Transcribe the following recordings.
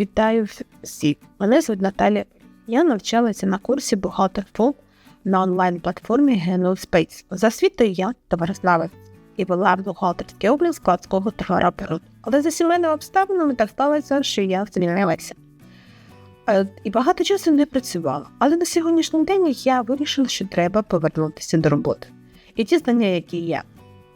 Вітаю всіх! Мене звуть Наталя. Я навчалася на курсі бухгалтер ФОП на онлайн-платформі Geno Space. За освітою я товарознавець і вела бухгалтерський облік складського товарообороту. Але за сімейними обставинами так сталося, що я звільнилася. Е, І багато часу не працювала. Але на сьогоднішній день я вирішила, що треба повернутися до роботи. І ті знання, які я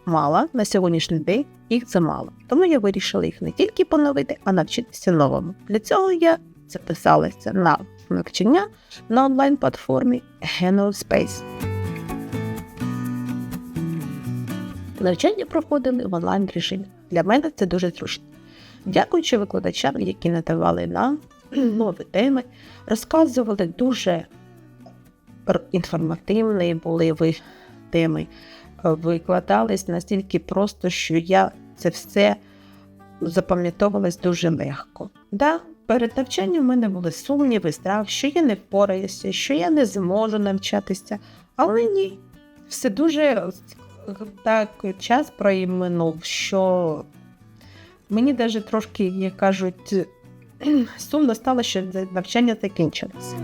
мала на сьогоднішній день, їх замало. Тому я вирішила їх не тільки поновити, а навчитися новому. Для цього я записалася на навчання на онлайн-платформі Space. Навчання проходили в онлайн режимі. Для мене це дуже зручно. Дякуючи викладачам, які надавали нам нові теми, розказували дуже інформативні були ви теми, викладались настільки просто, що я це все запам'ятовувалась дуже легко. Да, перед навчанням в мене були сумніви, страх, що я не впораюся, що я не зможу навчатися. Але ні, все дуже так час проминув, що мені навіть трошки, як кажуть, сумно стало, що навчання закінчилося.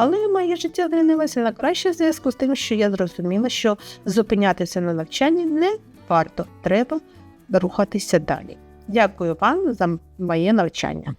Але моє життя змінилося на краще в зв'язку з тим, що я зрозуміла, що зупинятися на навчанні не варто, треба рухатися далі. Дякую вам за моє навчання.